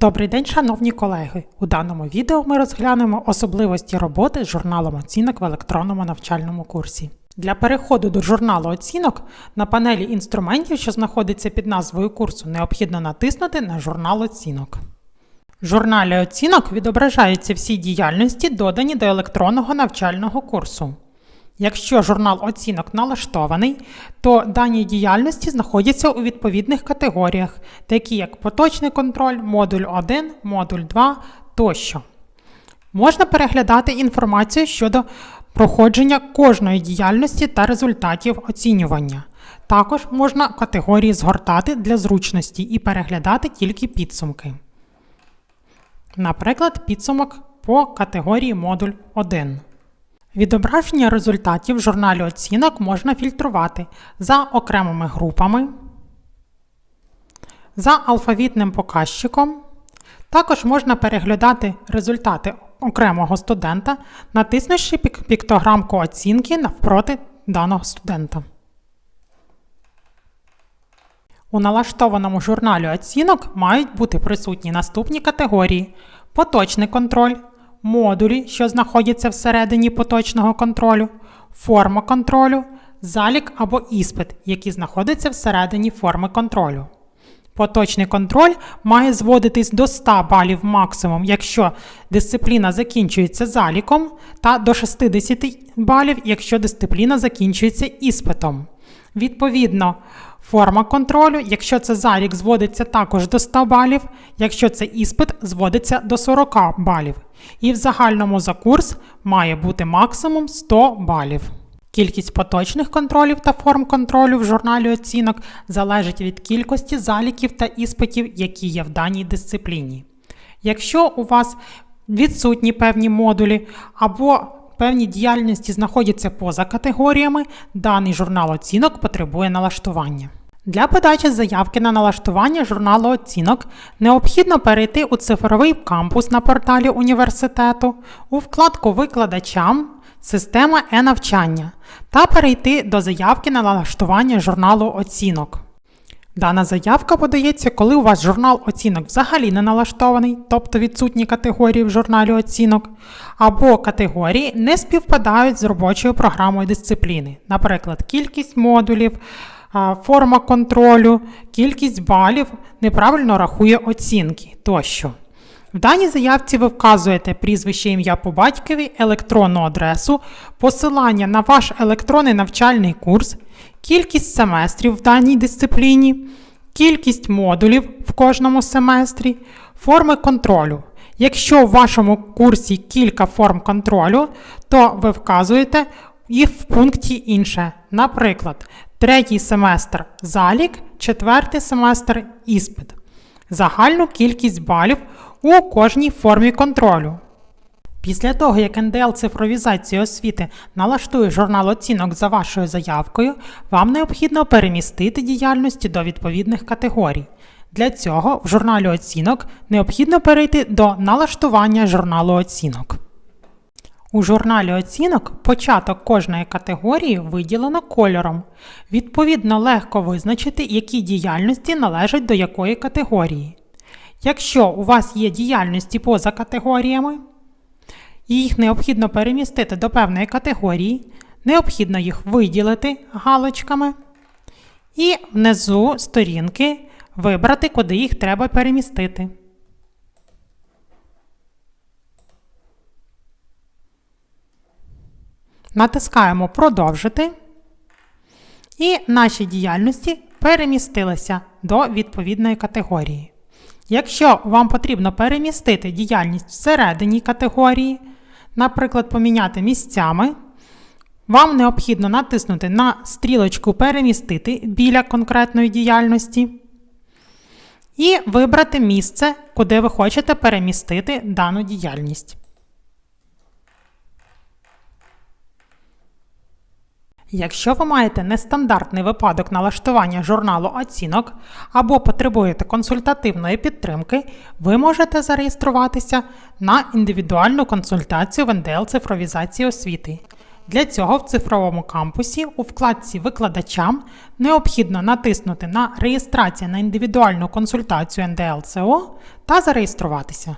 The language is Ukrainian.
Добрий день, шановні колеги! У даному відео ми розглянемо особливості роботи з журналом оцінок в електронному навчальному курсі. Для переходу до журналу оцінок на панелі інструментів, що знаходиться під назвою курсу, необхідно натиснути на журнал оцінок. В журналі оцінок відображаються всі діяльності, додані до електронного навчального курсу. Якщо журнал оцінок налаштований, то дані діяльності знаходяться у відповідних категоріях, такі як поточний контроль, модуль 1, модуль 2 тощо. Можна переглядати інформацію щодо проходження кожної діяльності та результатів оцінювання. Також можна категорії згортати для зручності і переглядати тільки підсумки. Наприклад, підсумок по категорії модуль 1. Відображення результатів в журналі оцінок можна фільтрувати за окремими групами, за алфавітним показчиком. Також можна переглядати результати окремого студента, натиснувши пік- піктограмку оцінки навпроти даного студента. У налаштованому журналі оцінок мають бути присутні наступні категорії: поточний контроль, модулі, що знаходяться всередині поточного контролю, форма контролю, залік або іспит, які знаходяться всередині форми контролю. Поточний контроль має зводитись до 100 балів максимум, якщо дисципліна закінчується заліком, та до 60 балів, якщо дисципліна закінчується іспитом. Відповідно, форма контролю, якщо це залік, зводиться також до 100 балів, якщо це іспит, зводиться до 40 балів. І в загальному за курс має бути максимум 100 балів. Кількість поточних контролів та форм контролю в журналі оцінок залежить від кількості заліків та іспитів, які є в даній дисципліні. Якщо у вас відсутні певні модулі або певні діяльності знаходяться поза категоріями, даний журнал оцінок потребує налаштування. Для подачі заявки на налаштування журналу оцінок необхідно перейти у цифровий кампус на порталі університету, у вкладку Викладачам, Система е-навчання та перейти до заявки на налаштування журналу оцінок. Дана заявка подається, коли у вас журнал оцінок взагалі не налаштований, тобто відсутні категорії в журналі оцінок, або категорії не співпадають з робочою програмою дисципліни, наприклад, кількість модулів, форма контролю, кількість балів неправильно рахує оцінки тощо. В даній заявці ви вказуєте прізвище ім'я по батькові, електронну адресу, посилання на ваш електронний навчальний курс, кількість семестрів в даній дисципліні, кількість модулів в кожному семестрі, форми контролю. Якщо в вашому курсі кілька форм контролю, то ви вказуєте їх в пункті інше. Наприклад, третій семестр залік, четвертий семестр іспит. Загальну кількість балів у кожній формі контролю. Після того, як НДЛ цифровізації освіти налаштує журнал оцінок за вашою заявкою, вам необхідно перемістити діяльності до відповідних категорій. Для цього в журналі оцінок необхідно перейти до налаштування журналу оцінок. У журналі оцінок початок кожної категорії виділено кольором. Відповідно, легко визначити, які діяльності належать до якої категорії. Якщо у вас є діяльності поза категоріями, їх необхідно перемістити до певної категорії, необхідно їх виділити галочками і внизу сторінки вибрати, куди їх треба перемістити. Натискаємо Продовжити. І наші діяльності перемістилися до відповідної категорії. Якщо вам потрібно перемістити діяльність всередині категорії, наприклад, поміняти місцями, вам необхідно натиснути на стрілочку Перемістити біля конкретної діяльності і вибрати місце, куди ви хочете перемістити дану діяльність. Якщо ви маєте нестандартний випадок налаштування журналу оцінок або потребуєте консультативної підтримки, ви можете зареєструватися на індивідуальну консультацію в НДЛ цифровізації освіти. Для цього в цифровому кампусі у вкладці Викладачам необхідно натиснути на Реєстрація на індивідуальну консультацію НДЛЦО та зареєструватися.